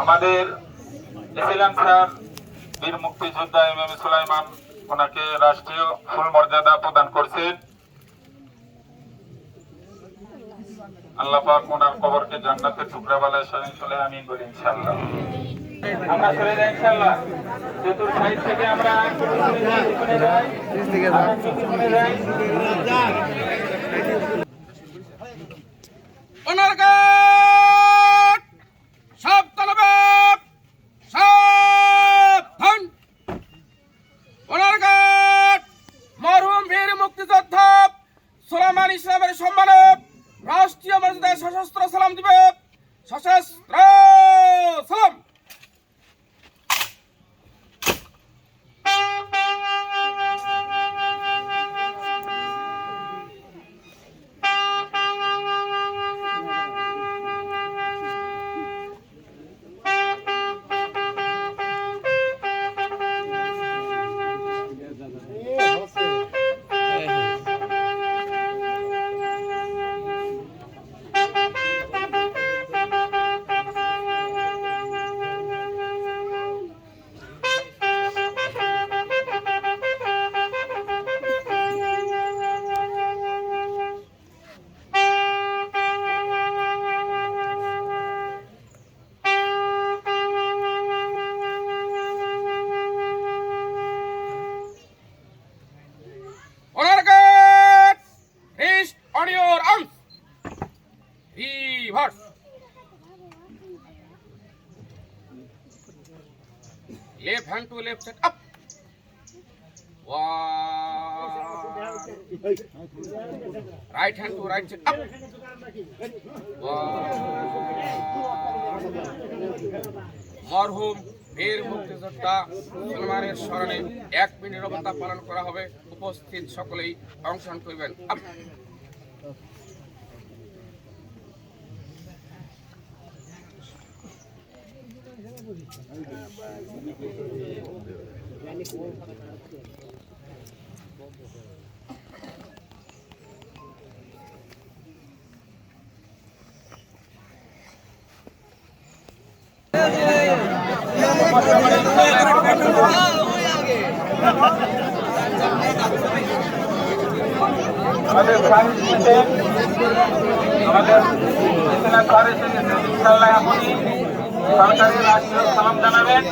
আমাদের এসিলেন স্যার, বীর মুক্তিযোদ্ধা এম এম সুলাইমান, ওনাকে রাষ্ট্রীয় ফুল মর্যাদা প্রদান করছেন। আল্লাহ ওনার কবরকে জান্নাতের টুকরা বালায় সামিল চলে আমি বলি ইনশাআল্লাহ। আমরা চলে যাই ইনশাআল্লাহ। চতুর থেকে আমরা পিছনে Left hand to left set up. One. Right hand to right set up. মরহুম, বীর মুক্তিযোদ্ধা সলমানের স্মরণে এক মিনিট নিরবতা পালন করা হবে উপস্থিত সকলেই অংশগ্রহণ করবেন আমাদের স্যার এসেছে আমাদের এখানে এখনই সরকারি রাষ্ট্রীয় সালাম জানাবেন।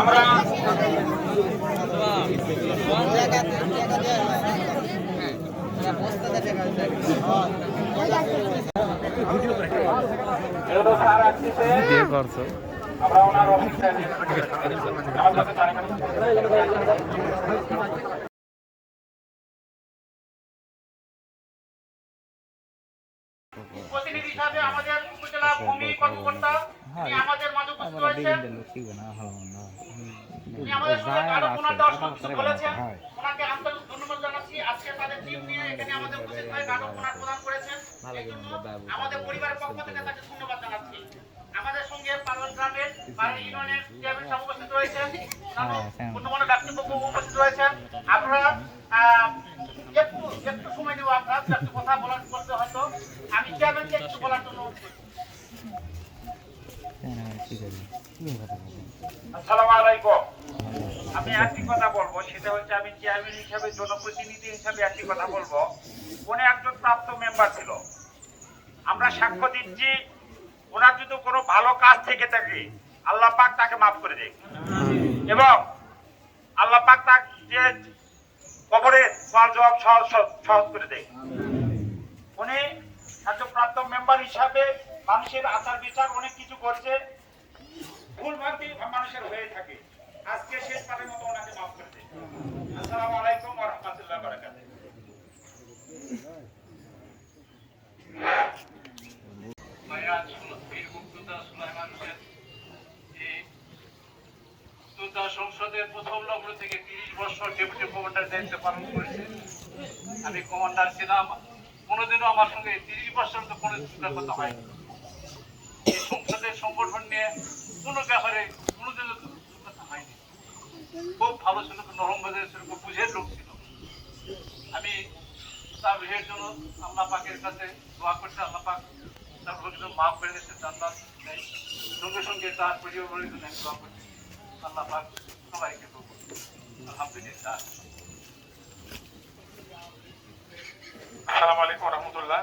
আমরা প্রতিনিধি হিসাবে আমাদের উপজেলা ভূমি কর্মকর্তা আমাদের সঙ্গে হয়ে পরিবারের পক্ষ থেকে তাকে ধন্যবাদ জানাচ্ছি। আমাদের গ্রামের ইউনিয়নের চেয়ারম্যান উপস্থিত রয়েছেন। অন্যান্য ব্যক্তিবর্গ উপস্থিত রয়েছেন। আপনারা আহ, একটু একটু সময় দেবো আপনার একটু কথা বলার করতে হয়তো আমি চেয়ারম্যানকে একটু বলার জন্য অনুরোধ করছি। আসসালামু আমি একটি কথা বলব, সেটা হচ্ছে আমি চেয়ারম্যান হিসাবে, জনপ্রতিনিধি হিসাবে একটি কথা বলব। উনি একজন প্রাপ্ত মেম্বার ছিল। আমরা সাক্ষ্য দিচ্ছি, ওনার যদি কোনো ভালো কাজ থেকে থাকে, আল্লাহ পাক তাকে মাফ করে দেয় এবং আল্লাহ পাক তাকে যে কবরে সওয়াল জবাব সহজ করে দেয়। উনি একজন প্রাপ্ত মেম্বার হিসাবে মানুষের আচার বিচার অনেক কিছু করছে। ভুল ভ্রান্তি থাকে। আজকে শেষ পারের মতো ওনাকে মাফ করে দেয় আসসালামু আলাইকুম ওয়া রাহমাতুল্লাহি সংসদের প্রথম লগ্ন থেকে তিরিশ বছর ডেপুটি কমান্ডার দায়িত্ব পালন করেছে। আমি কমান্ডার ছিলাম, কোনোদিনও আমার সঙ্গে তিরিশ বছর তো কোনো চিন্তার কথা হয়নি। সংসদের সংগঠন নিয়ে কোনো ব্যাপারে কোনোদিনও তো কথা হয়নি খুব ভালো ছিল নরম বাজার ছিল খুব বুঝের লোক ছিল। আমি তার বিয়ের জন্য আল্লাহ পাকের কাছে দোয়া করতে আল্লাহ পাক তারপর কিন্তু মাফ করে দিচ্ছে জান্নাত নেই। সঙ্গে সঙ্গে তার পরিবারের জন্য আমি দোয়া করছি। আল্লাহ পাক সবাইকে। আলহামদুলিল্লাহ। আসসালামু আলাইকুম রহমতুল্লাহ।